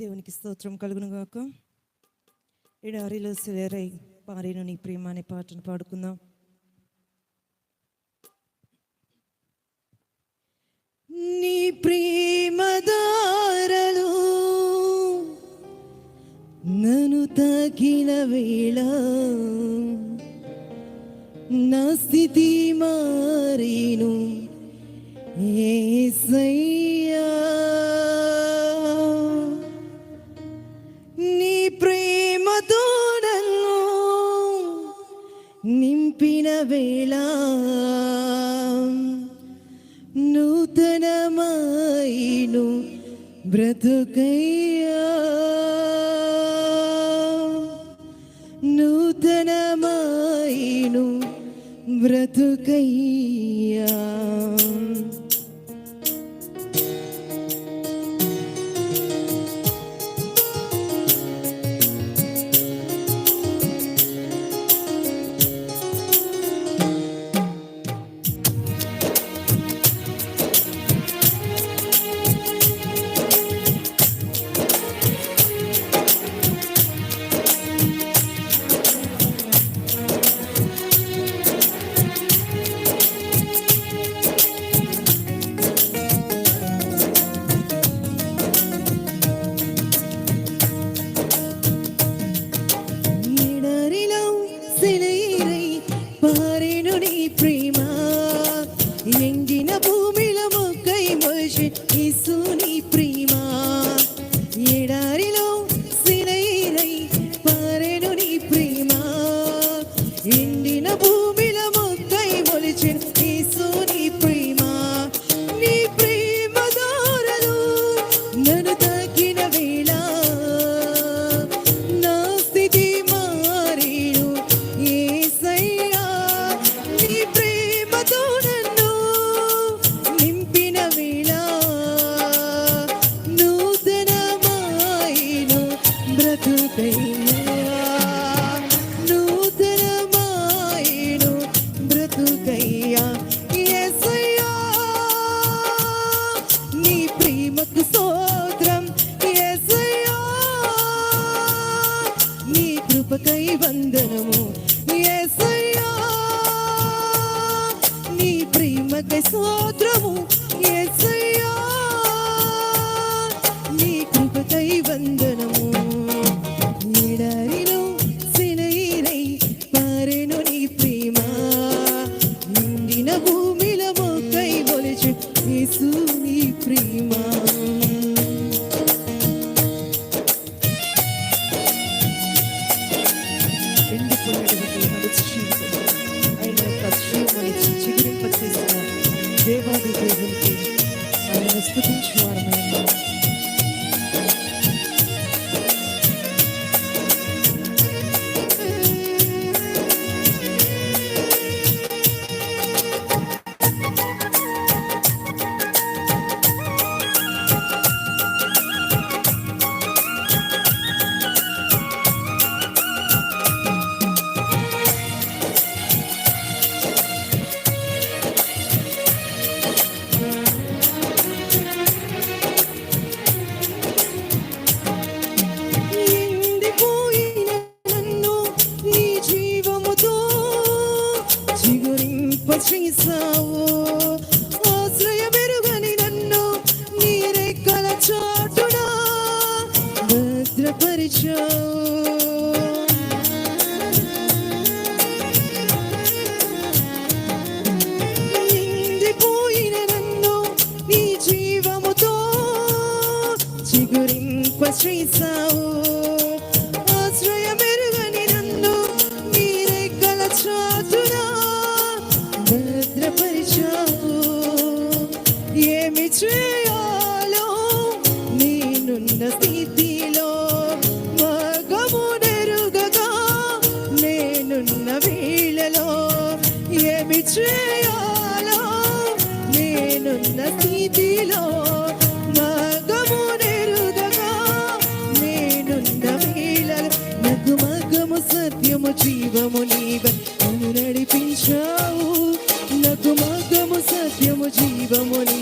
దేవునికి స్తోత్రం కలుగును గాక. ఎడారిలో సిలేరై పారేను నీ ప్రేమ అనే పాటను పాడుకుందాం. నీ ప్రేమదారలు నన్ను తాకిన వేళ నా స్థితి మారేను. ఏ సై నింపిన వేళ నూతనమాయిను బ్రతుకయ్యా. నూతనమాయిను బ్రతుకయ్యా. Yes. దేవునికి ఆయన స్తుతించువారమైన చిగురింప చేసావు ఆశ్రయ మెరుగని నన్ను నీ రెక్కల చాటున భద్రపరిచావు. ఏమి చేయాలో నేనున్న స్థితిలో మగమునెరుగగా నేనున్న వేళలో ఏమి చేయాలో నేనున్న స్థితిలో జీవము నీవే నన్ను నడిపించావు. నాకు మార్గము సత్యము జీవము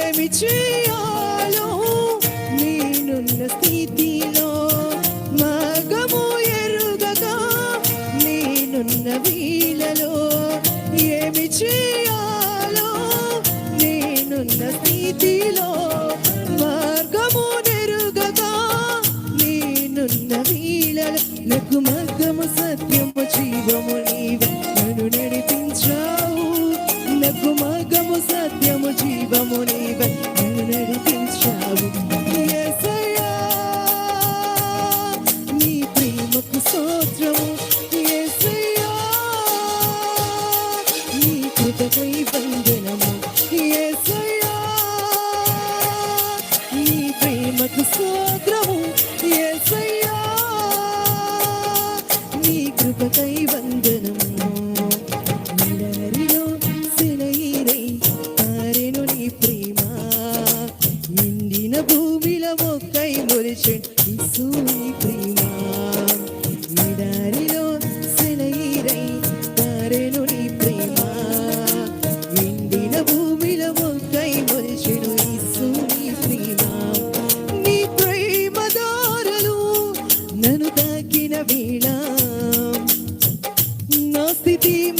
ఏమి చేయాలో నేనున్న స్థితిలో మగము ఎరుగగా నేనున్న వీళ్ళలో ఏమి చేయాలో నేనున్న స్థితిలో మార్గము నెరుగగా నేనున్న వీళ్ళలో నాకు కృపై నన్ను నడిపించావు. నీ ప్రేమకు స్తోత్రము. నీ కృపకై వందనము. be